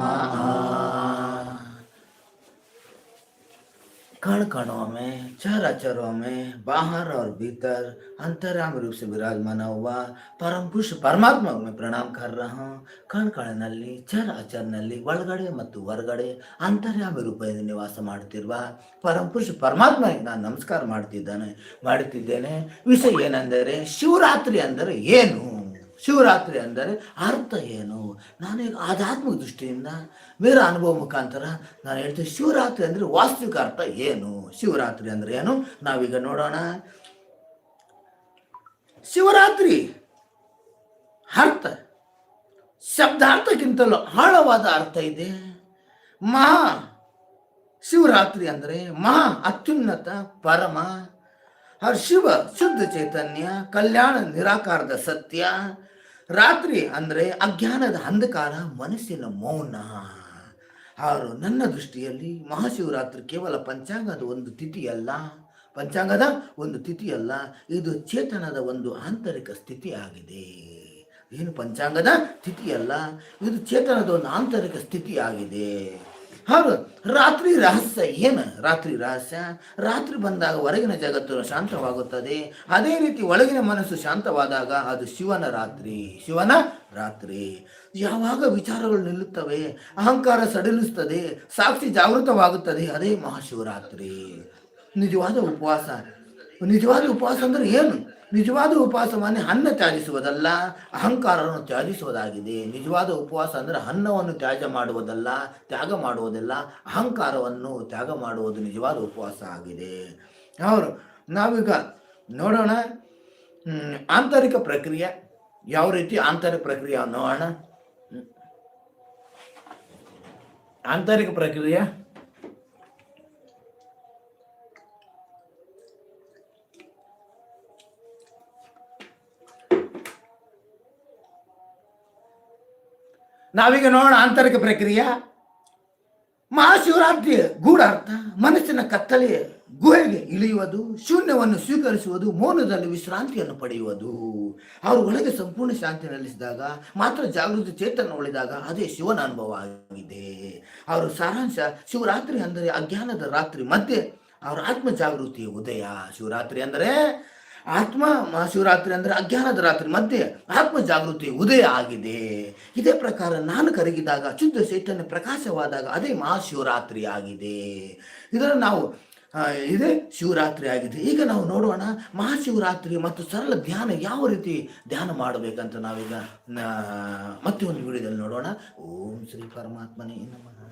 नमः कण कणों में चराचरों में बाहर और भीतर अंतराम रूप से विराजमान हुआ ಪರಂ ಪುರುಷ ಪರಮಾತ್ಮ में प्रणाम कर रहा हूँ ಕಣ ಕಣನಲ್ಲಿ ಚರಾಚರನಲ್ಲಿ ಒಳಗಡೆ ಮತ್ತು ಹೊರಗಡೆ ಅಂತರ್ಯಾಮಿ ರೂಪದಲ್ಲಿ ನಿವಾಸ ಮಾಡುತ್ತಿರುವ ಪರಂ ಪುರುಷ ಪರಮಾತ್ಮ ನಾನು ನಮಸ್ಕಾರ ಮಾಡ್ತಿದ್ದಾನೆ ಮಾಡುತ್ತಿದ್ದೇನೆ ವಿಷಯ ಏನೆಂದರೆ ಶಿವರಾತ್ರಿ ಅಂದರೆ ಏನು ಶಿವರಾತ್ರಿ ಅಂದರೆ ಅರ್ಥ ಏನು? ನಾನೀಗ ಆಧ್ಯಾತ್ಮಿಕ ದೃಷ್ಟಿಯಿಂದ ಮೇರ ಅನುಭವ ಮುಖಾಂತರ ನಾನು ಹೇಳ್ತೀನಿ ಶಿವರಾತ್ರಿ ಅಂದರೆ ವಾಸ್ತವಿಕ ಅರ್ಥ ಏನು? ಶಿವರಾತ್ರಿ ಅಂದರೆ ಏನು? ನಾವೀಗ ನೋಡೋಣ. ಶಿವರಾತ್ರಿ ಅರ್ಥ. ಶಬ್ದಾರ್ಥಕ್ಕಿಂತಲೂ ಆಳವಾದ ಅರ್ಥ ಇದೆ. ಮಹಾ ಶಿವರಾತ್ರಿ ಅಂದರೆ ಮಹಾ ಅತ್ಯುನ್ನತ ಪರಮ ಹರ್ ಶಿವ ಶುದ್ಧ ಚೈತನ್ಯ ಕಲ್ಯಾಣ ನಿರಾಕಾರದ ಸತ್ಯ ರಾತ್ರಿ ಅಂದರೆ ಅಜ್ಞಾನದ ಅಂಧಕಾರ, ಮನಸ್ಸಿನ ಮೌನ. ಅವರು ನನ್ನ ದೃಷ್ಟಿಯಲ್ಲಿ ಮಹಾಶಿವರಾತ್ರಿ ಕೇವಲ ಪಂಚಾಂಗದ ಒಂದು ತಿಥಿಯಲ್ಲ. ಪಂಚಾಂಗದ ಒಂದು ತಿಥಿಯಲ್ಲ, ಇದು ಚೇತನದ ಒಂದು ಆಂತರಿಕ ಸ್ಥಿತಿ ಆಗಿದೆ ಏನು ಪಂಚಾಂಗದ ತಿಥಿಯಲ್ಲ, ಇದು ಚೇತನದ ಒಂದು ಆಂತರಿಕ ಸ್ಥಿತಿ ಹೌದು ರಾತ್ರಿ ರಹಸ್ಯ ಏನು? ರಾತ್ರಿ ರಹಸ್ಯ? ರಾತ್ರಿ ಬಂದಾಗ ಹೊರಗಿನ ಜಗತ್ತು ಶಾಂತವಾಗುತ್ತದೆ. ಅದೇ ರೀತಿ ಒಳಗಿನ ಮನಸ್ಸು ಶಾಂತವಾದಾಗ ಅದು ಶಿವನ ರಾತ್ರಿ. ಶಿವನ ರಾತ್ರಿ. ಯಾವಾಗ ವಿಚಾರಗಳು ನಿಲ್ಲುತ್ತವೆ? ಅಹಂಕಾರ ಸಡಿಲಿಸುತ್ತದೆ, ಸಾಕ್ಷಿ ಜಾಗೃತವಾಗುತ್ತದೆ, ಅದೇ ಮಹಾಶಿವರಾತ್ರಿ. ನಿಜವಾದ ಉಪವಾಸ. ನಿಜವಾದ ಉಪವಾಸ ಅಂದ್ರೆ ಏನು? ನಿಜವಾದ ಉಪವಾಸವನ್ನೇ ಅನ್ನ ತ್ಯಾಜಿಸುವುದಲ್ಲ, ಅಹಂಕಾರವನ್ನು ತ್ಯಾಜಿಸುವುದಾಗಿದೆ. ನಿಜವಾದ ಉಪವಾಸ ಅಂದರೆ ಅನ್ನವನ್ನು ತ್ಯಾಗ ಮಾಡುವುದಲ್ಲ ತ್ಯಾಗ ಮಾಡುವುದಲ್ಲ, ಅಹಂಕಾರವನ್ನು ತ್ಯಾಗ ಮಾಡುವುದು ನಿಜವಾದ ಉಪವಾಸ ಆಗಿದೆ. ಅವರು ನಾವೀಗ ನೋಡೋಣ ಆಂತರಿಕ ಪ್ರಕ್ರಿಯೆ. ಯಾವ ರೀತಿ ಆಂತರಿಕ ಪ್ರಕ್ರಿಯೆ ನೋಡೋಣ. ಆಂತರಿಕ ಪ್ರಕ್ರಿಯೆ. ನಾವೀಗ ನೋಡೋಣ ಆಂತರಿಕ ಪ್ರಕ್ರಿಯೆ. ಮಹಾಶಿವರಾತ್ರಿಯ ಗೂಢಾರ್ಥ ಮನಸ್ಸಿನ ಕತ್ತಲೆ, ಗುಹೆಗೆ ಇಳಿಯುವುದು, ಶೂನ್ಯವನ್ನು ಸ್ವೀಕರಿಸುವುದು, ಮೌನದಲ್ಲಿ ವಿಶ್ರಾಂತಿಯನ್ನು ಪಡೆಯುವುದು. ಅವರು ಒಳಗೆ ಸಂಪೂರ್ಣ ಶಾಂತಿ ನೆಲೆಸಿದಾಗ, ಮಾತ್ರ ಜಾಗೃತಿ ಚೇತನ ಉಳಿದಾಗ ಅದೇ ಶಿವನ ಅನುಭವ ಆಗಿದೆ. ಅವರು ಸಾರಾಂಶ, ಶಿವರಾತ್ರಿ ಅಂದರೆ ಅಜ್ಞಾನದ ರಾತ್ರಿ ಮಧ್ಯೆ, ಅವರ ಆತ್ಮ ಜಾಗೃತಿಯ ಉದಯ. ಶಿವರಾತ್ರಿ ಅಂದರೆ ಆತ್ಮ ಮಹಾಶಿವರಾತ್ರಿ ಅಂದರೆ ಅಜ್ಞಾನದ ರಾತ್ರಿ, ಮಧ್ಯೆ ಆತ್ಮ ಜಾಗೃತಿ ಉದಯ ಆಗಿದೆ. ಇದೇ ಪ್ರಕಾರ ನಾನು ಕರಗಿದಾಗ, ಶುದ್ಧ ಚೈತನ್ಯ ಪ್ರಕಾಶವಾದಾಗ ಅದೇ ಮಹಾಶಿವರಾತ್ರಿ ಆಗಿದೆ. ಇದರ ನಾವು ಇದೇ ಶಿವರಾತ್ರಿ ಆಗಿದೆ. ಈಗ ನಾವು ನೋಡೋಣ ಮಹಾಶಿವರಾತ್ರಿ ಮತ್ತು ಸರಳ ಧ್ಯಾನ ಯಾವ ರೀತಿ ಧ್ಯಾನ ಮಾಡಬೇಕಂತ ನಾವೀಗ ಮತ್ತೆ ಒಂದು ವಿಡಿಯೋದಲ್ಲಿ ನೋಡೋಣ. ಓಂ ಶ್ರೀ ಪರಮಾತ್ಮನೇ ನಮಃ.